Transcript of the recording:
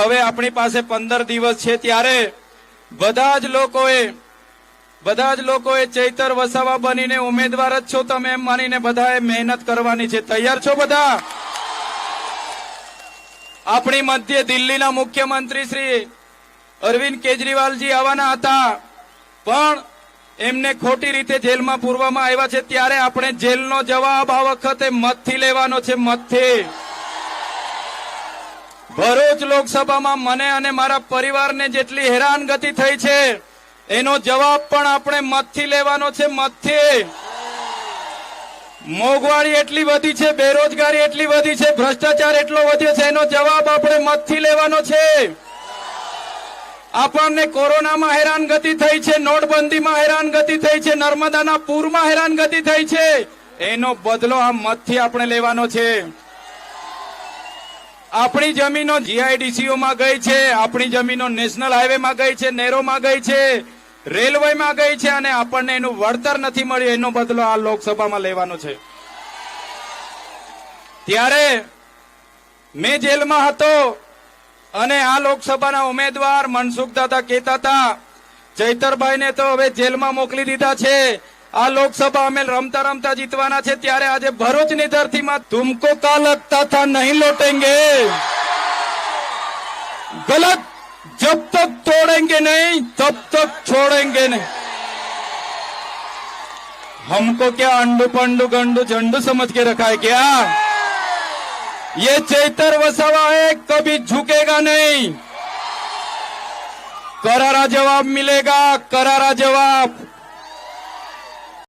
હવે આપણી પાસે પંદર દિવસ છે ત્યારે બધા જ લોકોએ, બધા જ લોકોએ ચૈતર વસાવા બનીને ઉમેદવાર જ છો તમે એમ માનીને બધાએ મહેનત કરવાની છે. તૈયાર છો બધા? આપણી મધ્ય દિલ્હીના મુખ્યમંત્રી શ્રી અરવિંદ કેજરીવાલજી આવવાના હતા, પણ એમને ખોટી રીતે જેલમાં પૂરવામાં આવ્યા છે. ત્યારે આપણે જેલનો જવાબ આ વખતે મતથી લેવાનો છે, મતથી. ભરૂચ લોકસભામાં મને અને મારા પરિવારને જેટલી હેરાનગતિ થઈ છે, એનો જવાબ પણ આપણે મતથી લેવાનો છે, મતથી. મોંઘવારી એટલી વધી છે, બેરોજગારી એટલી વધી છે, ભ્રષ્ટાચાર એટલો વધ્યો છે, એનો જવાબ આપણે મતથી લેવાનો છે. આપણને કોરોનામાં હેરાનગતિ થઈ છે, નોટબંધીમાં હેરાનગતિ થઈ છે, નર્મદાના પૂરમાં હેરાનગતિ થઈ છે, એનો બદલો આ મતથી આપણે લેવાનો છે. આપણી જમીનો જીઆઈડીસીઓમાં ગઈ છે, આપણી જમીનો નેશનલ હાઈવેમાં ગઈ છે, નેરોમાં ગઈ છે, રેલવેમાં ગઈ છે અને આપણને એનું વળતર નથી મળ્યું, એનો બદલો આ લોકસભામાં લેવાનો છે. ત્યારે મેં જેલમાં હતો અને આ લોકસભાના ઉમેદવાર મનસુખ દાદા કહેતા હતા, ચૈતરભાઈને તો હવે જેલમાં મોકલી દીધા છે આ લોકસભા અમે રમતા રમતા જીતવાના છે ત્યારે આજે ભરૂચની ધરતીમાં તુમકો કા લગતા થા નહીં લોટેંગે गलत जब तक तोड़ेंगे नहीं तब तक छोड़ेंगे नहीं हमको क्या अंडू पंडू गंडू झंडू समझ के रखा है क्या ये चैतर वसावा है कभी झुकेगा नहीं करारा जवाब मिलेगा करारा जवाब